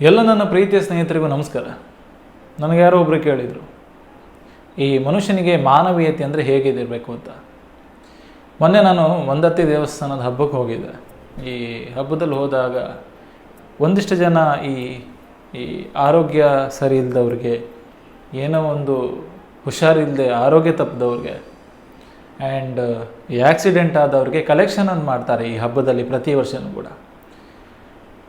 ಎಲ್ಲ ನನ್ನ ಪ್ರೀತಿಯ ಸ್ನೇಹಿತರಿಗೂ ನಮಸ್ಕಾರ. ನನಗೆ ಯಾರೋ ಒಬ್ಬರು ಕೇಳಿದರು, ಈ ಮನುಷ್ಯನಿಗೆ ಮಾನವೀಯತೆ ಅಂದರೆ ಹೇಗಿದಿರಬೇಕು ಅಂತ. ಮೊನ್ನೆ ನಾನು ಒಂದತ್ತಿ ದೇವಸ್ಥಾನದ ಹಬ್ಬಕ್ಕೆ ಹೋಗಿದ್ದೆ. ಈ ಹಬ್ಬದಲ್ಲಿ ಹೋದಾಗ ಒಂದಿಷ್ಟು ಜನ ಈ ಈ ಆರೋಗ್ಯ ಸರಿ ಇಲ್ಲದವ್ರಿಗೆ ಏನೋ ಒಂದು ಹುಷಾರಿಲ್ಲದೆ ಆರೋಗ್ಯ ತಪ್ಪದವ್ರಿಗೆ ಆ್ಯಂಡ್ ಈ ಆಕ್ಸಿಡೆಂಟ್ ಆದವ್ರಿಗೆ ಕಲೆಕ್ಷನನ್ನು ಮಾಡ್ತಾರೆ ಈ ಹಬ್ಬದಲ್ಲಿ ಪ್ರತಿ ವರ್ಷವೂ ಕೂಡ.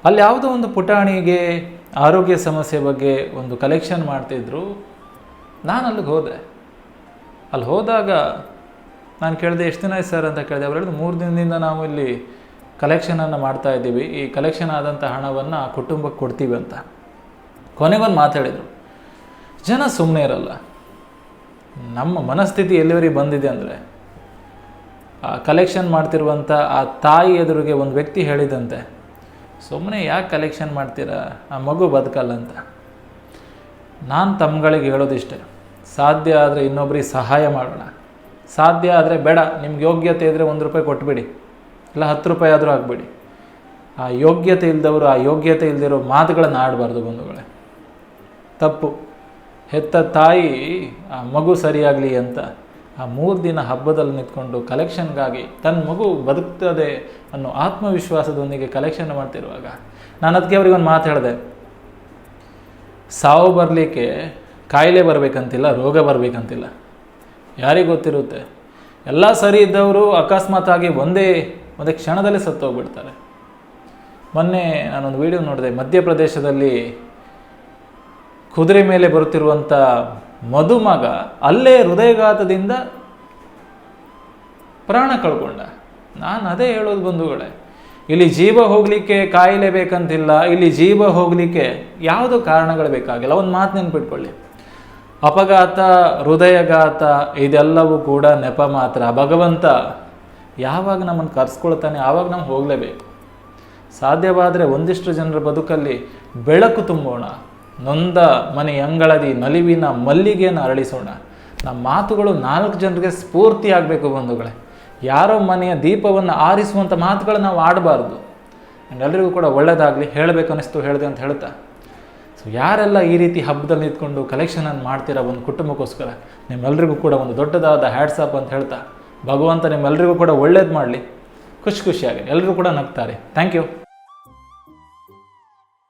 ಅಲ್ಲಿ ಯಾವುದೋ ಒಂದು ಪುಟಾಣಿಗೆ ಆರೋಗ್ಯ ಸಮಸ್ಯೆ ಬಗ್ಗೆ ಒಂದು ಕಲೆಕ್ಷನ್ ಮಾಡ್ತಿದ್ರು. ನಾನು ಅಲ್ಲಿಗೆ ಹೋದೆ. ಅಲ್ಲಿ ಹೋದಾಗ ನಾನು ಕೇಳಿದೆ, ಎಷ್ಟು ದಿನ ಆಯ್ತು ಸರ್? ಅಂತ ಕೇಳಿದೆ. ಅವ್ರು ಮೂರು ದಿನದಿಂದ ನಾವು ಇಲ್ಲಿ ಕಲೆಕ್ಷನನ್ನು ಮಾಡ್ತಾ ಇದ್ದೀವಿ. ಈ ಕಲೆಕ್ಷನ್ ಆದಂಥ ಹಣವನ್ನು ಕುಟುಂಬಕ್ಕೆ ಕೊಡ್ತೀವಿ ಅಂತ. ಕೊನೆಗೊಂದು ಮಾತಾಡಿದರು. ಜನ ಸುಮ್ಮನೆ ಇರಲ್ಲ. ನಮ್ಮ ಮನಸ್ಥಿತಿ ಎಲ್ಲಿವರೆಗೆ ಬಂದಿದೆ ಅಂದರೆ, ಆ ಕಲೆಕ್ಷನ್ ಮಾಡ್ತಿರುವಂಥ ಆ ತಾಯಿ ಎದುರಿಗೆ ಒಂದು ವ್ಯಕ್ತಿ ಹೇಳಿದಂತೆ ಸುಮ್ಮನೆ ಯಾಕೆ ಕಲೆಕ್ಷನ್ ಮಾಡ್ತೀರಾ? ಆ ಮಗು ಬದುಕಲ್ಲ ಅಂತ ನಾನು ತಮ್ಮಗಳಿಗೆ ಹೇಳೋದಿಷ್ಟೆ, ಸಾಧ್ಯ ಆದರೆ ಇನ್ನೊಬ್ರಿಗೆ ಸಹಾಯ ಮಾಡೋಣ. ಸಾಧ್ಯ ಆದರೆ ಬೇಡ, ನಿಮ್ಗೆ ಯೋಗ್ಯತೆ ಇದ್ದರೆ ಒಂದು ರೂಪಾಯಿ ಕೊಟ್ಬಿಡಿ, ಇಲ್ಲ ಹತ್ತು ರೂಪಾಯಿ ಆದರೂ ಹಾಕ್ಬಿಡಿ ಆ ಯೋಗ್ಯತೆ ಇಲ್ದವರು, ಆ ಯೋಗ್ಯತೆ ಇಲ್ದಿರೋ ಮಾತುಗಳನ್ನು ಆಡಬಾರ್ದು ಬಂಧುಗಳೇ. ತಪ್ಪು. ಹೆತ್ತ ತಾಯಿ, ಆ ಮಗು ಸರಿಯಾಗಲಿ ಅಂತ ಆ ಮೂರು ದಿನ ಹಬ್ಬದಲ್ಲಿ ನಿಂತ್ಕೊಂಡು ಕಲೆಕ್ಷನ್ಗಾಗಿ ತನ್ನ ಮಗು ಬದುಕ್ತದೆ ಅನ್ನೋ ಆತ್ಮವಿಶ್ವಾಸದೊಂದಿಗೆ ಕಲೆಕ್ಷನ್ ಮಾಡ್ತಿರುವಾಗ ನಾನು ಅದಕ್ಕೆ ಅವ್ರಿಗೆ ಒಂದು ಮಾತು ಹೇಳಿದೆ. ಸಾವು ಬರಲಿಕ್ಕೆ ಕಾಯಿಲೆ ಬರಬೇಕಂತಿಲ್ಲ, ರೋಗ ಬರಬೇಕಂತಿಲ್ಲ. ಯಾರಿಗೆ ಗೊತ್ತಿರುತ್ತೆ? ಎಲ್ಲ ಸರಿ ಇದ್ದವರು ಅಕಸ್ಮಾತ್ ಆಗಿ ಒಂದೇ ಒಂದೇ ಕ್ಷಣದಲ್ಲಿ ಸತ್ತೋಗ್ಬಿಡ್ತಾರೆ. ಮೊನ್ನೆ ನಾನೊಂದು ವಿಡಿಯೋ ನೋಡಿದೆ, ಮಧ್ಯಪ್ರದೇಶದಲ್ಲಿ ಕುದುರೆ ಮೇಲೆ ಬರುತ್ತಿರುವಂಥ ಮದುಮಗ ಅಲ್ಲೇ ಹೃದಯಘಾತದಿಂದ ಪ್ರಾಣ ಕಳ್ಕೊಂಡ. ನಾನು ಅದೇ ಹೇಳೋದು ಬಂಧುಗಳೇ, ಇಲ್ಲಿ ಜೀವ ಹೋಗಲಿಕ್ಕೆ ಕಾಯಿಲೆ ಬೇಕಂತಿಲ್ಲ, ಇಲ್ಲಿ ಜೀವ ಹೋಗಲಿಕ್ಕೆ ಯಾವುದೋ ಕಾರಣಗಳು ಬೇಕಾಗಿಲ್ಲ. ಒಂದು ಮಾತು ನೆನ್ಪಿಟ್ಕೊಳ್ಳಿ. ಅಪಘಾತ, ಹೃದಯಘಾತ, ಇದೆಲ್ಲವೂ ಕೂಡ ನೆಪ ಮಾತ್ರ. ಭಗವಂತ ಯಾವಾಗ ನಮ್ಮನ್ನು ಕರ್ಸ್ಕೊಳ್ತಾನೆ ಆವಾಗ ನಾವು ಹೋಗಲೇಬೇಕು. ಸಾಧ್ಯವಾದರೆ ಒಂದಿಷ್ಟು ಜನರ ಬದುಕಲ್ಲಿ ಬೆಳಕು ತುಂಬೋಣ. ನೊಂದ ಮನೆ ಅಂಗಳದಿ ನಲಿವಿನ ಮಲ್ಲಿಗೆಯನ್ನು ಅರಳಿಸೋಣ. ನಮ್ಮ ಮಾತುಗಳು ನಾಲ್ಕು ಜನರಿಗೆ ಸ್ಫೂರ್ತಿ ಆಗಬೇಕು ಬಂಧುಗಳೇ. ಯಾರೋ ಮನೆಯ ದೀಪವನ್ನು ಆರಿಸುವಂಥ ಮಾತುಗಳನ್ನು ನಾವು ಆಡಬಾರ್ದು. ಆ್ಯಂಡ್ ಎಲ್ರಿಗೂ ಕೂಡ ಒಳ್ಳೆಯದಾಗಲಿ ಹೇಳಬೇಕು ಅನ್ನಿಸ್ತು, ಹೇಳಿದೆ ಅಂತ ಹೇಳ್ತಾ. ಸೊ ಯಾರೆಲ್ಲ ಈ ರೀತಿ ಹಬ್ಬದಲ್ಲಿ ನಿಂತ್ಕೊಂಡು ಕಲೆಕ್ಷನನ್ನು ಮಾಡ್ತೀರಾ ಒಂದು ಕುಟುಂಬಕ್ಕೋಸ್ಕರ? ನಿಮ್ಮೆಲ್ಲರಿಗೂ ಕೂಡ ಒಂದು ದೊಡ್ಡದಾದ ಹ್ಯಾಟ್ಸಪ್ ಅಂತ ಹೇಳ್ತಾ. ಭಗವಂತ ನಿಮ್ಮೆಲ್ಲರಿಗೂ ಕೂಡ ಒಳ್ಳೇದು ಮಾಡಲಿ. ಖುಷಿ ಖುಷಿಯಾಗಿ ಎಲ್ಲರೂ ಕೂಡ ನಗ್ತಾರೆ. Thank you